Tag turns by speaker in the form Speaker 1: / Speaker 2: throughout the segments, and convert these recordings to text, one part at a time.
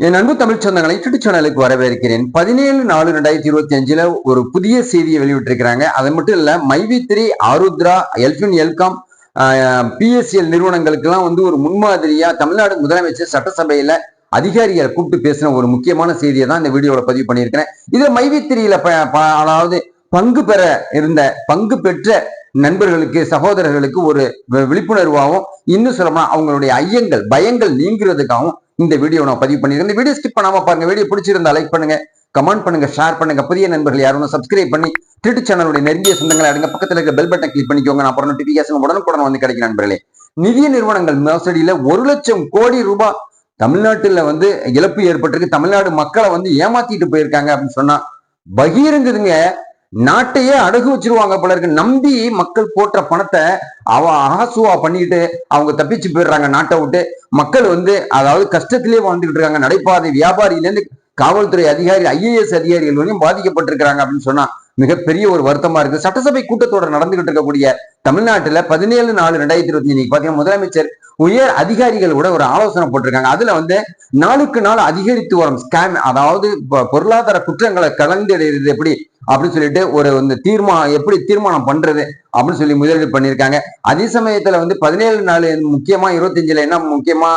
Speaker 1: என் அன்பு தமிழ் சொந்தங்களை யூடியூப் சேனலுக்கு வரவேற்கிறேன். பதினேழு நாலு ரெண்டாயிரத்தி இருபத்தி அஞ்சுல ஒரு புதிய செய்தியை வெளியிட்டிருக்கிறாங்க. அது மட்டும் இல்ல MyV three Arudra Elfin Elcom BSCL நிறுவனங்களுக்கெல்லாம் வந்து ஒரு முன்மாதிரியா தமிழ்நாடு முதலமைச்சர் சட்டசபையில அதிகாரிகளை கூப்பிட்டு பேசின ஒரு முக்கியமான செய்தியை தான் இந்த வீடியோல பதிவு பண்ணியிருக்கிறேன். இது மைவி த்ரீல அதாவது பங்கு பெற இருந்த பங்கு பெற்ற நண்பர்களுக்கு சகோதரர்களுக்கு ஒரு விழிப்புணர்வாகவும் இன்னும் சொல்லப்போனா அவங்களுடைய ஐயங்கள் பயங்கள் நீங்கிறதுக்காகவும் இந்த வீடியோ நான் பதிவு பண்ணியிருக்கேன். இந்த வீடியோ ஸ்கிப் பண்ணாம பாருங்க. வீடியோ பிடிச்சிருந்தா லைக் பண்ணுங்க கமெண்ட் பண்ணுங்க ஷேர் பண்ணுங்க. புதிய நண்பர்கள் யாரும் சப்ஸ்கிரைப் பண்ணி திருட்டு சேனலுடைய நெருங்கிய சொந்தங்களை அடுங்க பக்கத்தில் இருக்க பெல் பட்டன் கிளிக் பண்ணிக்கோங்க. நான் அப்புறம் நோட்டிபிகேஷன் உடனுக்குடன் வந்து கிடைக்கும் நண்பர்களே. நிதிய நிறுவனங்கள் மோசடியில ஒரு லட்சம் கோடி ரூபாய் தமிழ்நாட்டில் வந்து இழப்பு ஏற்பட்டிருக்கு. தமிழ்நாடு மக்களை வந்து ஏமாத்திட்டு போயிருக்காங்க அப்படின்னு சொன்னா பகிரங்குதுங்க. நாட்டையே அடகு வச்சிருவாங்க போல இருக்கு. நம்பி மக்கள் போட்ட பணத்தை அவ ஆசுவா பண்ணிட்டு அவங்க தப்பிச்சு போயிடுறாங்க நாட்டை விட்டு. மக்கள் வந்து அதாவது கஷ்டத்திலே வாழ்ந்துகிட்டு இருக்காங்க. நடைபாதை வியாபாரியிலேருந்து காவல்துறை அதிகாரி ஐஏஎஸ் அதிகாரிகள் வரையும் பாதிக்கப்பட்டிருக்கிறாங்க அப்படின்னு சொன்னா மிகப்பெரிய ஒரு வருத்தமா இருக்கு. சட்டசபை கூட்டத்தொடர் நடந்துகிட்டு இருக்கக்கூடிய தமிழ்நாட்டுல பதினேழு நாலு ரெண்டாயிரத்தி இருபத்தி இன்னைக்கு பாத்தீங்கன்னா முதலமைச்சர் உயர் அதிகாரிகள் கூட ஒரு ஆலோசனை போட்டிருக்காங்க. அதுல வந்து நாளுக்கு நாள் அதிகரித்து வரும் ஸ்கேம் அதாவது பொருளாதார குற்றங்களை கலந்து எப்படி? அப்படின்னு சொல்லிட்டு ஒரு வந்து தீர்மானம் எப்படி தீர்மானம் பண்றது அப்படின்னு சொல்லி முதலீடு பண்ணியிருக்காங்க. அதே சமயத்துல வந்து பதினேழு நாள் முக்கியமா இருபத்தஞ்சுல என்ன முக்கியமா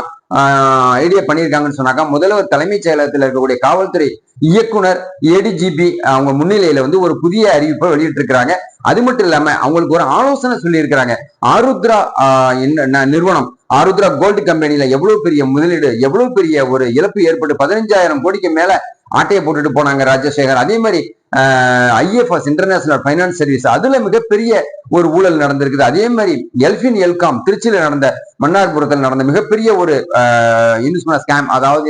Speaker 1: ஐடியா பண்ணியிருக்காங்கன்னு சொன்னாக்கா முதல்வர் தலைமைச் செயலகத்தில் இருக்கக்கூடிய காவல்துறை இயக்குனர் ஏடிஜிபி அவங்க முன்னிலையில வந்து ஒரு புதிய அறிவிப்பை வெளியிட்டு இருக்கிறாங்க அது மட்டும் இல்லாம அவங்களுக்கு ஒரு ஆலோசனை சொல்லி இருக்கிறாங்க ஆருத்ரா என்ன- நிறுவனம் ஆருத்ரா கோல்டு கம்பெனில எவ்வளவு பெரிய முதலீடு எவ்வளவு பெரிய ஒரு இழப்பு ஏற்பட்டு பதினஞ்சாயிரம் கோடிக்கு மேல ஆட்டையை போட்டுட்டு போனாங்க ராஜசேகர். அதே மாதிரி ஐஎஃப்எஸ் இன்டர்நேஷனல் ஃபைனான்ஸ் சர்வீஸ் அதுல மிகப்பெரிய ஒரு ஊழல் நடந்திருக்குது. அதே மாதிரி எல்பின் எல்காம் திருச்சியில நடந்த மன்னார்புரத்தில் நடந்த மிகப்பெரிய ஒரு ஸ்கேம் அதாவது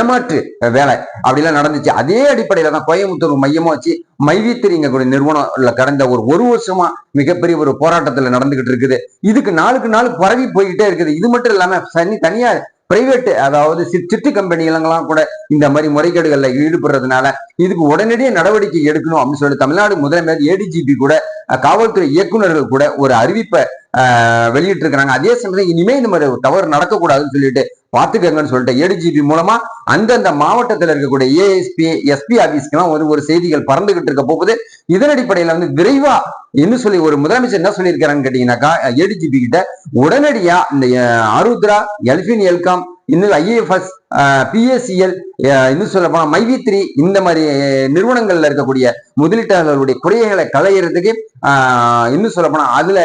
Speaker 1: ஏமாற்று வேலை அப்படிலாம் நடந்துச்சு. அதே அடிப்படையில தான் கோயம்புத்தூர் மையமா வச்சு மைவித்திரிங்கக்கூடிய நிறுவனம் நிறுவனம்ல கடந்த ஒரு ஒரு வருஷமா மிகப்பெரிய ஒரு போராட்டத்துல நடந்துகிட்டு இருக்குது. இதுக்கு நாளுக்கு நாள் பரவி போய்கிட்டே இருக்குது. இது மட்டும் இல்லாம தனி தனியா பிரைவேட் அதாவது சிட்டு கம்பெனிகளெல்லாம் கூட இந்த மாதிரி முறைகேடுகள்ல ஈடுபடுறதுனால இதுக்கு உடனடியே நடவடிக்கை எடுக்கணும் அப்படின்னு சொல்லி தமிழ்நாடு முதலமைச்சர் ஏடிஜிபி கூட காவல்துறை இயக்குநர்கள் கூட ஒரு அறிவிப்பை வெளியிட்டு இருக்கிறாங்க அதே சமயம் இனிமே இந்த மாதிரி ஒரு தவறு நடக்கக்கூடாதுன்னு சொல்லிட்டு பார்த்துக்கங்கன்னு சொல்லிட்டு ஏடிஜிபி மூலமா அந்தந்த மாவட்டத்தில் இருக்கக்கூடிய ஏஎஸ்பி எஸ்பி ஆபீஸ்க்கெல்லாம் வந்து ஒரு செய்திகள் பறந்துகிட்டு இருக்க போகுது. இதன் அடிப்படையில வந்து விரைவா என்ன சொல்லி ஒரு முதலமைச்சர் என்ன சொல்லியிருக்காருன்னு கேட்டீங்கன்னாக்கா ஏடிஜிபி கிட்ட உடனடியா இந்த அருத்ரா எல்பின் எல்காம் இன்னும் ஐஏஎஃப்எஸ் பிஎஸ்சிஎல் இன்னும் சொல்ல போனா மைவி த்ரீ இந்த மாதிரி நிறுவனங்களில் நிறுவனங்கள்ல இருக்கக்கூடிய முதலீட்டாளர்களுடைய குறைகளை களையிறதுக்கு இன்னும் சொல்ல போனா அதுல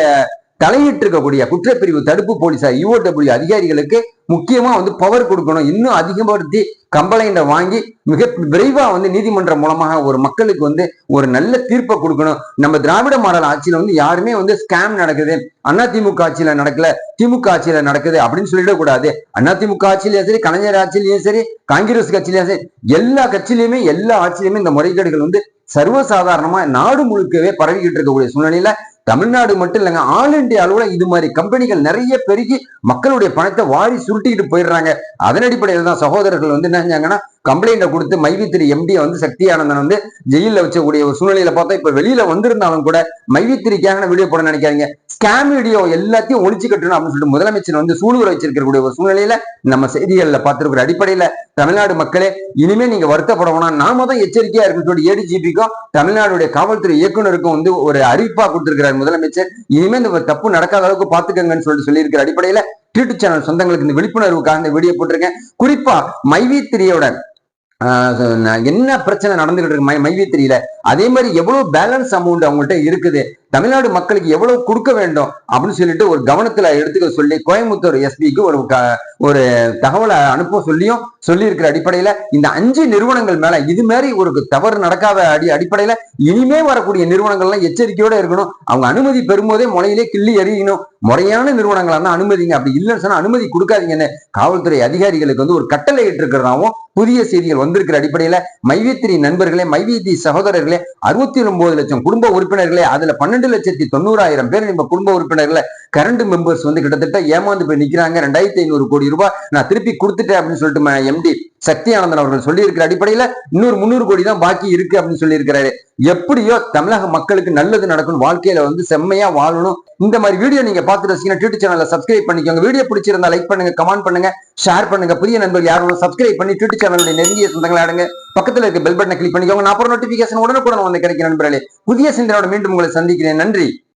Speaker 1: தலையிட்டு இருக்கக்கூடிய குற்றப்பிரிவு தடுப்பு போலீசார் யூஓடபிள்யூ அதிகாரிகளுக்கு முக்கியமா வந்து பவர் கொடுக்கணும். இன்னும் அதிகப்படுத்தி கம்ப்ளைண்ட வாங்கி மிக விரைவா வந்து நீதிமன்றம் மூலமாக ஒரு மக்களுக்கு வந்து ஒரு நல்ல தீர்ப்பை கொடுக்கணும். நம்ம திராவிட மாடல் ஆட்சியில வந்து யாருமே வந்து ஸ்கேம் நடக்குது. அண்ணா திமுக ஆட்சியில நடக்கல திமுக ஆட்சியில நடக்குது அப்படின்னு சொல்லிடக்கூடாது அண்ணா திமுக ஆட்சியிலயும் சரி கலைஞர் ஆட்சியிலயும் சரி காங்கிரஸ் கட்சியிலயும் சரி எல்லா கட்சியிலயுமே எல்லா ஆட்சியிலுமே இந்த முறைகேடுகள் வந்து சர்வசாதாரணமா நாடு முழுக்கவே பரவிக்கிட்டு இருக்கக்கூடிய சூழ்நிலையில தமிழ்நாடு மட்டும் இல்லைங்க ஆல் இந்தியா அளவுல இது மாதிரி கம்பெனிகள் நிறைய பெருகி மக்களுடைய பணத்தை வாரி சுருட்டிக்கிட்டு போயிடுறாங்க. அதன் அடிப்படையில் தான் சகோதரர்கள் வந்து என்ன செஞ்சாங்கன்னா கம்ப்ளைண்ட கொடுத்து மைவித்திரி எம்டியை வந்து சக்தி ஆனந்தன் வந்து ஜெயில வச்சக்கூடிய ஒரு சூழ்நிலையில பார்த்தா இப்ப வெளியில வந்திருந்தாலும் கூட மைவித்திரிக்காக வீடியோ போட நினைக்காதீங்க. ஸ்கேம் வீடியோ எல்லாத்தையும் ஒழிச்சு கட்டணும் அப்படின்னு சொல்லிட்டு முதலமைச்சர் வந்து சூழ்நிலை வச்சிருக்கக்கூடிய ஒரு சூழ்நிலையில நம்ம செய்திகள்ல பார்த்திருக்கிற அடிப்படையில தமிழ்நாடு மக்களே இனிமே நீங்க வருத்தப்பட வேணாம். நாம தான் எச்சரிக்கையா இருக்குன்னு சொல்லி ஏடிஜிபிக்கும் தமிழ்நாடுடைய காவல்துறை இயக்குனருக்கும் வந்து ஒரு அறிவிப்பா கொடுத்திருக்கிறார் முதலமைச்சர். இனிமே இந்த தப்பு நடக்காத அளவுக்கு பாத்துக்கங்கன்னு சொல்லிட்டு சொல்லியிருக்கிற அடிப்படையில யூடியூப் சேனல் சொந்தங்களுக்கு இந்த விழிப்புணர்வுக்காக இந்த வீடியோ போட்டிருக்கேன். குறிப்பா மைவி என்ன பிரச்சனை நடந்துகிட்டு இருக்கு? மை தெரியல. அதே மாதிரி எவ்வளவு பேலன்ஸ் அமௌண்ட் அவங்கள்ட்ட இருக்குது? தமிழ்நாடு மக்களுக்கு எவ்வளவு கொடுக்க வேண்டும்? அப்படின்னு சொல்லிட்டு ஒரு கவனத்துல எடுத்துக்க சொல்லி கோயம்புத்தூர் எஸ்பிக்கு ஒரு க- ஒரு தகவலை அனுப்ப சொல்லியும் சொல்லி இருக்கிற அடிப்படையில இந்த அஞ்சு நிறுவனங்கள் மேல இது மாதிரி ஒரு தவறு நடக்காத அடி அடிப்படையில இனிமே வரக்கூடிய நிறுவனங்கள்லாம் எச்சரிக்கையோட இருக்கணும். அவங்க அனுமதி பெறும்போதே முனையிலே கிள்ளி எறியணும். முறையான நிறுவனங்களா தான் அனுமதிங்க. அப்படி இல்லைன்னு சொன்னா அனுமதி கொடுக்காதீங்கன்னு காவல்துறை அதிகாரிகளுக்கு வந்து ஒரு கட்டளை இருக்கிறதாவும் புதிய செய்திகள் வந்திருக்கிற அடிப்படையில மைவித்திரி நண்பர்களே மைவித்தி சகோதரர்களே அறுபத்தி ஒன்பது லட்சம் குடும்ப உறுப்பினர்களே அதுல பன்னெண்டு லட்சத்தி தொண்ணூறாயிரம் பேர் நம்ம குடும்ப உறுப்பினர்களை கரண்ட் மெம்பர்ஸ் வந்து கிட்டத்தட்ட ஏமாந்து போய் நிக்கிறாங்க. ரெண்டாயிரத்தி ஐநூறு கோடி ரூபாய் நான் திருப்பி கொடுத்துட்டேன் அப்படின்னு சொல்லிட்டு எம்டி சக்தி ஆனந்தன் அவர்கள் சொல்லியிருக்கிற அடிப்படையில இன்னொரு முந்நூறு கோடி தான் பாக்கி இருக்கு அப்படின்னு சொல்லியிருக்கிறாரு. எப்படியோ தமிழக மக்களுக்கு நல்லது நடக்கும் வாழ்க்கையில வந்து செம்மையா வாழணும். இந்த மாதிரி வீடியோ நீங்க பார்த்து ரசிக்கணும் ட்விட்டர் சேனலை சப்ஸ்கிரைப் பண்ணிக்கோங்க. வீடியோ பிடிச்சிருந்தா லைக் பண்ணுங்க கமெண்ட் பண்ணுங்க ஷேர் பண்ணுங்க. புதிய நண்பர்கள் யாரும் சப்ஸ்கிரைப் பண்ணி ட்யூட் சேனலுடைய நெருங்கிய சொந்தங்களை ஆடுங்க. பக்கத்துல இருக்க பெல் பட்டனை கிளிக் பண்ணிக்கோங்க. நான் அப்புறம் நோட்டிபிகேஷன் உடனுக்குடன் வந்து கிடைக்கிற நண்பர்களே. புதிய சிந்தனையோட மீண்டும் உங்களை சந்திக்கிறேன். நன்றி.